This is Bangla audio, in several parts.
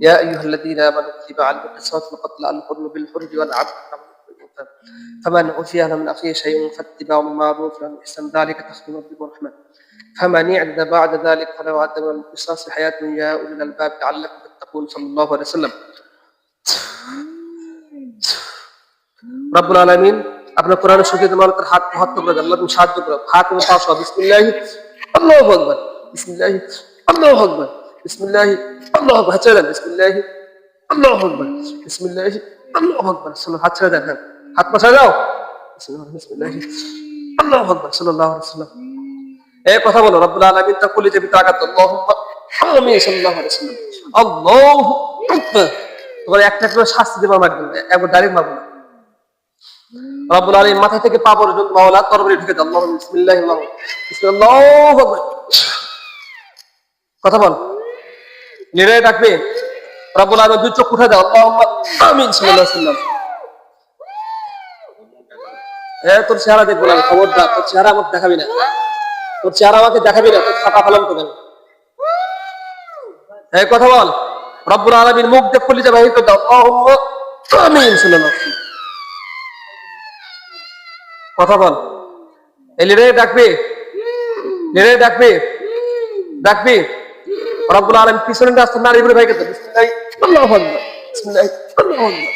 من الشيطان الرجيم بسم الله الرحمن الرحيم يا أيها الذين آمنوا كتب عليكم القصاص القتل الحر بالحر والعبد بالأنثى فمن عفي له من أخيه شيء فاتباع بالمعروف والإحسان ذلك تخفيف ربكم ورحمة فمن اعتد بعد ذلك فله عدم من القصاص حياة يا أولي الألباب لعلكم تتقون صلى الله عليه وسلم রব্বুল আলামিন আপনার কোরআনের সুখে মানুষের হাত হাত করে দেন আল্লাহ তুমি সাহায্য করো হাত এবং পা সহ বিসমিল্লাহি আল্লাহু আকবার বিসমিল্লাহি আল্লাহু আকবার আল্লাহু আকবার, হাত ছেড়ে দেন আল্লাহু আকবার আল্লাহু আকবার হাত ছেড়ে দেন হ্যাঁ হাত পা ছেড়ে দাও, বিসমিল্লাহি আল্লাহু আকবার এই কথা বলো, রব্বুল আলামিন আল্লাহুম্মা আমিন সাল্লাল্লাহু আলাইহি আল্লাহু আকবার। তোমার একটা করে শাস্তি দেবার মাধ্যমে, একবার ডাইরেক্ট মারবো না। রব্বুল আলামিন মাথা থেকে পা পর্যন্ত মাওলা তরবারি ঢুকে দাও আল্লাহু বিসমিল্লাহ আল্লাহু বিসমিল্লাহ কথা বল। নিরে ডাকবে রব্বুল আলামিন দুই চোখ উঠে দাও। আমিন ওয়াসাল্লাম। এ, তোর চেহারা দেখব না, খবরদার। তোর চেহারা আমাকে দেখাবি না। তোর চেহারা আমাকে দেখাবি না, তোর। এই কথা বল। রব্বুল আলামিন মুখ যাবে এই কথা আল্লাহুম্মা আমিন কথা বল। এই লিডারে ডাকবি। লিডারে ডাকবি। ডাকবি। রব্বুল আলম নারী বলে ভাই কেটে বিসমিল্লাহি, আল্লাহু আকবার। বিসমিল্লাহি, আল্লাহু আকবার।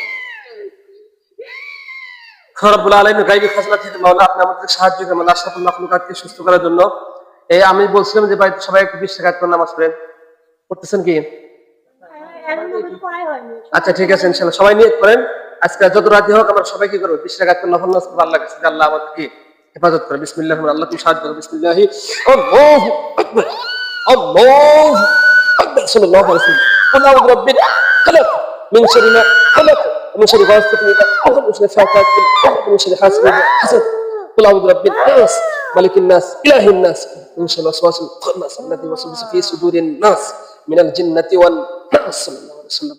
রব্বুল আলম খাজনা আপনি আমাদের সাহায্য করেন মাখলুকাতকে সুস্থ করার জন্য। এই আমি বলছিলাম যে ভাই, সবাই একটু বিশ টাকা করে নামাজ পড়েন। করতেছেন কি? আচ্ছা ঠিক আছে ইনশাল্লাহ সবাই নিয়ে করেন। আজকে যত রাতে হোক, আমরা সবাই কি করব? বিশ টাকা করে নফল পড়ব আল্লাহ কাছে আল্লাহ আমাদেরকে হেফাজত করে বিসমিল্লাহ আল্লাহ তুমি সাহায্য করো বিসমিল্লাহি صلى الله عليه وسلم. قل أعوذ برب خلق. من شر ما خلق ومن شر غاسق اذا وقل من شر فاتات وقل من شر حاسد اذا حسد. قل أعوذ برب الناس ملك الناس إله الناس. من شر الوسواس الخناس الذي يوسوس في صدور الناس من الجنة والناس. صلى الله عليه وسلم.